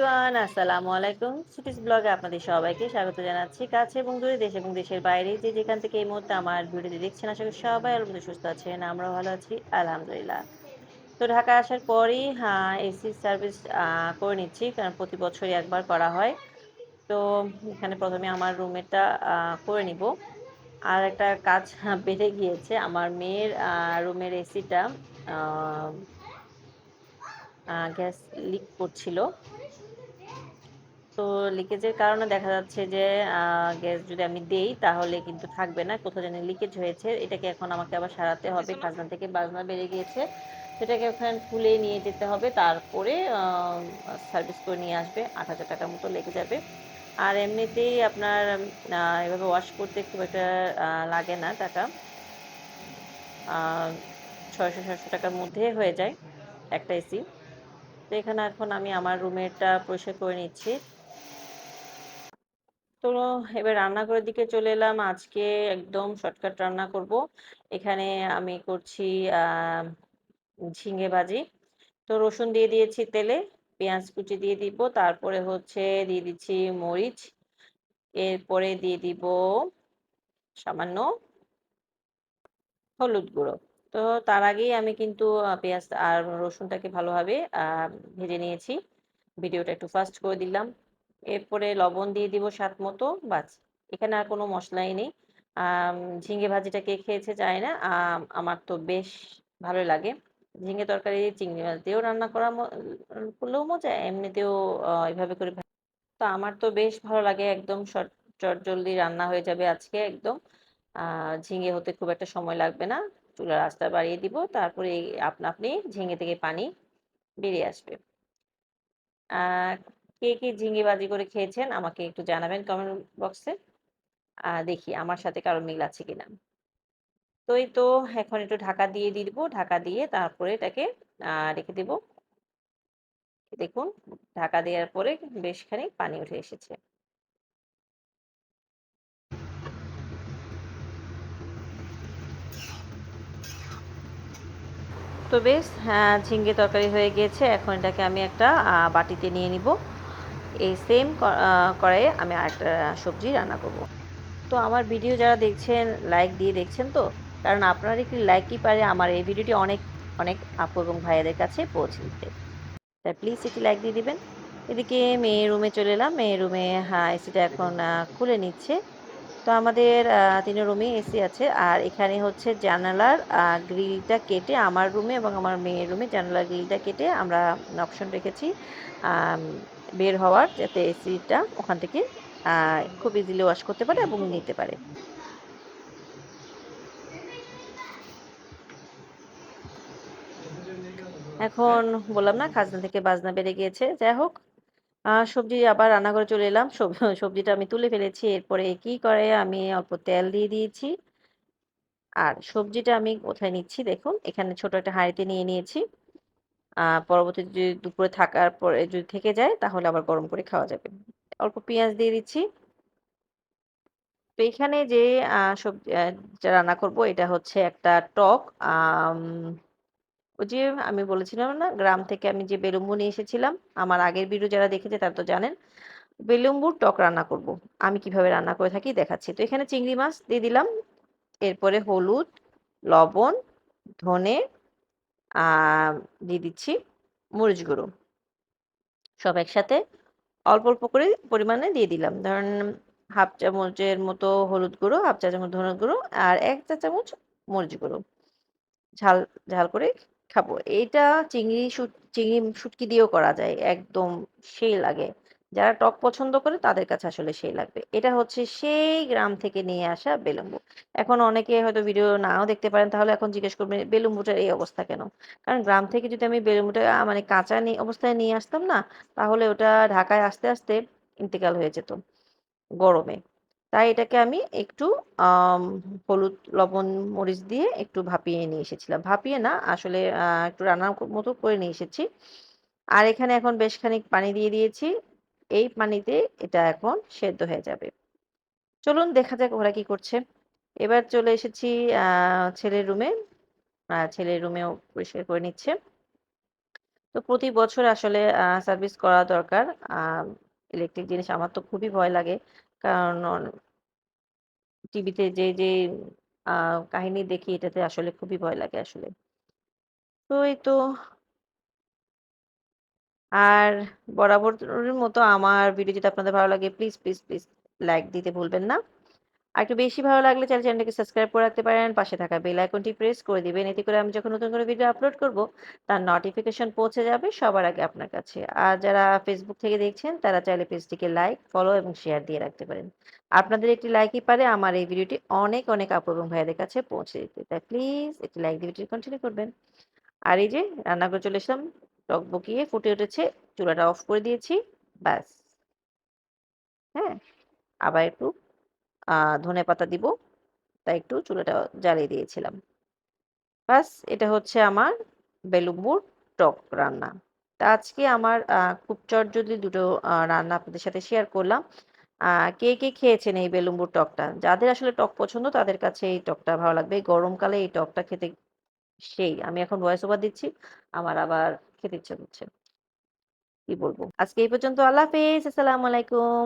Everyone, আসসালামু আলাইকুম। সুটিস ব্লগে আপনাদের সবাইকে স্বাগত জানাচ্ছি। কাছে এবং দূরে দেশ এবং দেশের বাইরে যে যেখান থেকে এই মুহূর্তে আমার ভিডিওটি দেখছেন, আশা করি সবাই আলহামদুলিল্লাহ সুস্থ আছেন, আমরাও ভালো আছি, আলহামদুলিল্লাহ। তো ঢাকা আসার পরই হ্যাঁ এসি সার্ভিস করে নিচ্ছি, কারণ প্রতি বছরই একবার করা হয়। তো এখানে প্রথমে আমার রুমেরটা করে নিব। আর একটা কাজ বেড়ে গিয়েছে, আমার মেয়ের রুমের এসিটা গ্যাস লিক করছিল। তো লিকেজের কারণে দেখা যাচ্ছে যে গ্যাস যদি আমি দেই তাহলে কিন্তু থাকবে না কোথাও যেন লিকেজ হয়েছে। এটাকে এখন আমাকে আবার সারাতে হবে খাজনা থেকে বাজনা বেড়ে গিয়েছে। সেটাকে ওখানে খুলে নিয়ে যেতে হবে তারপরে সার্ভিস করে নিয়ে আসবে আট হাজার টাকার মতো লেগে যাবে। আর এমনিতেই আপনার এভাবে ওয়াশ করতে খুব একটা লাগে না টাকা। ছয়শো সাতশো টাকার মধ্যে হয়ে যায় একটা এসি তো এখানে এখন আমি আমার রুমেরটা পরিষ্কার করে নিচ্ছি। তো এবার রান্নাঘরের দিকে চলে এলাম। আজকে একদম শর্টকাট রান্না করব। এখানে আমি করছি ঝিঙে ভাজি। তো রসুন দিয়ে দিয়েছি তেলে, পেঁয়াজ কুচি দিয়ে দিব, তারপরে হচ্ছে দিয়ে দিচ্ছি মরিচ। এরপরে দিয়ে দিব সামান্য হলুদ গুঁড়ো। তো তার আগেই আমি কিন্তু পেঁয়াজ আর রসুনটাকে ভালোভাবে ভেজে নিয়েছি। ভিডিওটা একটু ফাস্ট করে দিলাম। এরপরে লবণ দিয়ে দিব স্বাদ মতো, বাস। এখানে আর কোনো মশলাই নেই। ঝিঙে ভাজিটা কে খেয়েছে যায় না। আমার তো বেশ ভালো লাগে। ঝিঙে তরকারি, চিংড়ি মাছ দিয়েও রান্না করা করলেও মজা, এমনিতেও এভাবে করে তো আমার তো বেশ ভালো লাগে, একদম চট জলদি রান্না হয়ে যাবে আজকে একদম। ঝিঙে হতে খুব একটা সময় লাগবে না। চুলার আঁচটা বাড়িয়ে দিব, তারপরে আপনা আপনি ঝিঙে থেকে পানি বেরিয়ে আসবে। কে কে ঝিঙে বাজি করে খেয়েছেন আমাকে একটু জানাবেন কমেন্ট বক্সে দেখি আমার সাথে কারও মিল আছে কিনা। তো এই তো এখন একটু ঢাকা দিয়ে দিব, ঢাকা দিয়ে তারপরে এটাকে রেখে দেব। দেখুন, ঢাকা দেওয়ার পরে বেশ খানিক পানি উঠে এসেছে। তো বেশ হ্যাঁ ঝিঙ্গে তরকারি হয়ে গিয়েছে এখন এটাকে আমি একটা বাটিতে নিয়ে নিব। এই সেম কড়াইয়ে আমি আরেকটা সবজি রান্না করব। তো আমার ভিডিও যারা দেখছেন লাইক দিয়ে দেখছেন তো, কারণ আপনারা একটি লাইকই পারে, আমার এই ভিডিওটি অনেক অনেক আপু এবং ভাইয়াদের কাছে পৌঁছে দিতে। তাই প্লিজ একটি লাইক দিয়ে দিবেন। এদিকে মেয়ে রুমে চলে এলাম। মেয়ে রুমে হ্যাঁ এসিটা এখন খুলে নিচ্ছে। তো আমাদের তিনের রুমে এসি আছে। আর এখানে হচ্ছে জানালার গ্রিলটা কেটে আমার রুমে এবং আমার মেয়ের রুমে জানালার গ্রিলটা কেটে আমরা অপশন রেখেছি বের হওয়ার যাতে এসিটা ওখান থেকে খুব ইজিলি ওয়াশ করতে পারে এবং নিতে পারে। এখন বললাম না, খাজনা থেকে বাজনা বেড়ে গিয়েছে। যাই হোক সবজি আবার রান্না করে চলে এলাম। সবজিটা আমি তুলে ফেলেছি। এরপরে কি করে আমি অল্প তেল দিয়ে দিয়েছি। আর সবজিটা আমি কোথায় নিচ্ছি দেখুন। এখানে ছোট একটা হাঁড়িতে নিয়ে নিয়েছি। পরবর্তী যদি দুপুরে থাকার পরে যদি থেকে যায় তাহলে আবার গরম করে খাওয়া যাবে। অল্প পেঁয়াজ দিয়ে দিচ্ছি। তো এখানে যে সবজি রান্না করব এটা হচ্ছে একটা টক। ওই যে আমি বলেছিলাম না, গ্রাম থেকে আমি যে বেলুম্বু নিয়ে এসেছিলাম, আমার আগের ভিডিও যারা দেখেছে তারা তো জানেন বেলুম্বুর টক রান্না করব। আমি কীভাবে রান্না করে থাকি দেখাচ্ছি। তো এখানে চিংড়ি মাছ দিয়ে দিলাম, এরপরে হলুদ, লবণ, ধনে দিয়ে দিচ্ছি মরিচ গুঁড়ো। সব একসাথে অল্প অল্প করে পরিমাণে দিয়ে দিলাম। ধরেন হাফ চামচের মতো হলুদ গুঁড়ো, হাফ চা চামচ ধনে গুঁড়ো আর এক চা চামচ মরিচ গুঁড়ো। ঝাল ঝাল করে খাব। এটা চিংড়ি চিংড়ি শুটকি দিয়েও করা যায়। একদম সেই লাগে। যারা টক পছন্দ করে তাদের কাছে আসলে সেই লাগবে। এটা হচ্ছে সেই গ্রাম থেকে নিয়ে আসা বেলুম্বু। এখন অনেকে হয়তো ভিডিও নাও দেখতে পারেন, তাহলে এখন জিজ্ঞেস করবেন বেলুম্বুটার এই অবস্থা কেন? কারণ গ্রাম থেকে যদি আমি বেলুম্বুটা মানে কাঁচা অবস্থায় নিয়ে আসতাম না, তাহলে ওটা ঢাকায় আস্তে আস্তে ইন্তেকাল হয়ে যেত গরমে। তাই এটাকে আমি একটু হলুদ, লবণ, মরিচ দিয়ে একটু ভাপিয়ে নিয়ে এসেছিলাম। ভাপিয়ে না, আসলে একটু রান্নার মতো করে নিয়ে এসেছি। আর এখানে এখন বেশ খানিক পানি দিয়ে দিয়েছি। এই পানিতে এটা এখন সেদ্ধ হয়ে যাবে। চলুন দেখা যাক ওরা কি করছে। এবার চলে এসেছি ছেলের রুমে। ছেলের রুমেও পরিষ্কার করে নিচ্ছে। তো প্রতি বছর আসলে সার্ভিস করা দরকার। ইলেকট্রিক জিনিস আমার তো খুবই ভয় লাগে। কারণ টিভিতে যে, যে কাহিনী দেখি এটাতে আসলে খুবই ভয় লাগে আসলে। তো এই তো আর বরাবরের মতো আমার ভিডিও যদি আপনাদের ভালো লাগে প্লিজ, প্লিজ, প্লিজ লাইক দিতে ভুলবেন না। আরেকটু বেশি ভালো লাগলে চাইলে চ্যানেলটাকে সাবস্ক্রাইব করে রাখতে পারেন। পাশে থাকা বেল আইকনটি প্রেস করে দিবেন। এতে করে আমি যখন নতুন কোনো ভিডিও আপলোড করব, তার নোটিফিকেশন পৌঁছে যাবে সবার আগে আপনার কাছে। আর যারা ফেসবুক থেকে দেখছেন, তারা চাইলে পেজটিকে লাইক, ফলো এবং শেয়ার দিয়ে রাখতে পারেন। আপনাদের একটি লাইকই পারে আমার এই ভিডিওটি অনেক, অনেক আপু এবং ভাইয়াদের কাছে পৌঁছে দিতে। তাই প্লিজ একটি লাইক দিয়ে কন্টিনিউ করবেন। আর এই যে রান্নাঘরে চলে এসলাম। টক বকিয়ে ফুটে উঠেছে। চুলাটা অফ করে দিয়েছি। ব্যাস। হ্যাঁ? আবার একটু আ ধনেপাতা দিব। তাই একটু চুলাটা জ্বালিয়ে দিয়েছিলাম। ব্যাস এটা হচ্ছে আমার বেলুম্বুর টক রান্না। তা আজকে আমার খুব চটজলদি দুটো রান্না আপনাদের সাথে শেয়ার করলাম। কে, কে খেয়েছেন এই বেলুম্বুর টকটা? যাদের আসলে টক পছন্দ তাদের কাছে এই টকটা ভালো লাগবে। এই গরমকালে এই টকটা খেতে সেই। আমি এখন ভয়েস ওভার দিচ্ছি। আমার আবার খেতে ইচ্ছে করছে। কি বলব আজকে এই পর্যন্ত। আল্লাহ হাফেজ। আসসালামু আলাইকুম।